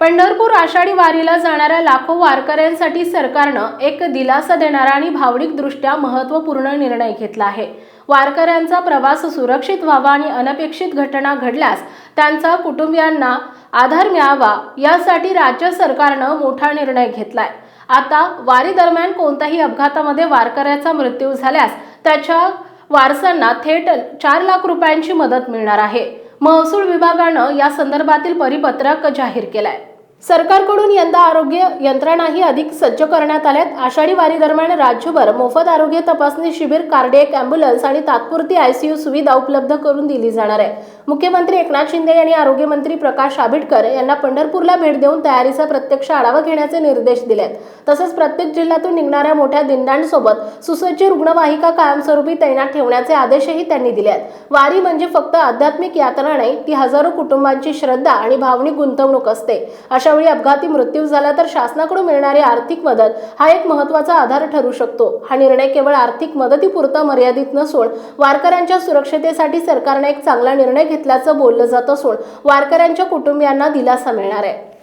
पंढरपूर आषाढी वारीला जाणाऱ्या लाखो वारकऱ्यांसाठी सरकारनं एक दिलासा देणारा आणि भावनिकदृष्ट्या महत्त्वपूर्ण निर्णय घेतला आहे. वारकऱ्यांचा प्रवास सुरक्षित व्हावा आणि अनपेक्षित घटना घडल्यास त्यांचा कुटुंबियांना आधार मिळावा यासाठी राज्य सरकारनं मोठा निर्णय घेतलाय. आता वारी दरम्यान कोणत्याही अपघातामध्ये वारकऱ्याचा मृत्यू झाल्यास त्याच्या वारसांना थेट चार लाख रुपयांची मदत मिळणार आहे. महसूल विभागानं या संदर्भातील परिपत्रक जाहीर केलंय. सरकारकडून यंदा आरोग्य यंत्रणाही अधिक सज्ज करण्यात आल्यात. आषाढी वारी दरम्यान राज्यभर मोफत आरोग्य तपासणी शिबिर कार्डियक अँब्युलन्स आणि तात्पुरती आयसीयू सुविधा उपलब्ध करून दिली जाणार आहे. मुख्यमंत्री एकनाथ शिंदे यांनी आरोग्यमंत्री प्रकाश आंबेडकर यांना पंढरपूरला भेट देऊन तयारीचा प्रत्यक्ष आढावा घेण्याचे निर्देश दिलेत. तसंच प्रत्येक जिल्ह्यातून निघणाऱ्या मोठ्या दिंडांसोबत सुसज्ज रुग्णवाहिका कायमस्वरूपी तैनात ठेवण्याचे आदेशही त्यांनी दिले आहेत वारी म्हणजे फक्त आध्यात्मिक यात्रा नाही ती हजारो कुटुंबांची श्रद्धा आणि भावनिक गुंतवणूक असते. अशा वेळी अपघाती मृत्यू झाला तर शासनाकडून मिळणारी आर्थिक मदत हा एक महत्त्वाचा आधार ठरू शकतो. हा निर्णय केवळ आर्थिक मदतीपुरता मर्यादित नसून वारकऱ्यांच्या सुरक्षतेसाठी सरकारने एक चांगला निर्णय घेतल्याचं बोललं जात असून वारकऱ्यांच्या कुटुंबियांना दिलासा मिळणार आहे.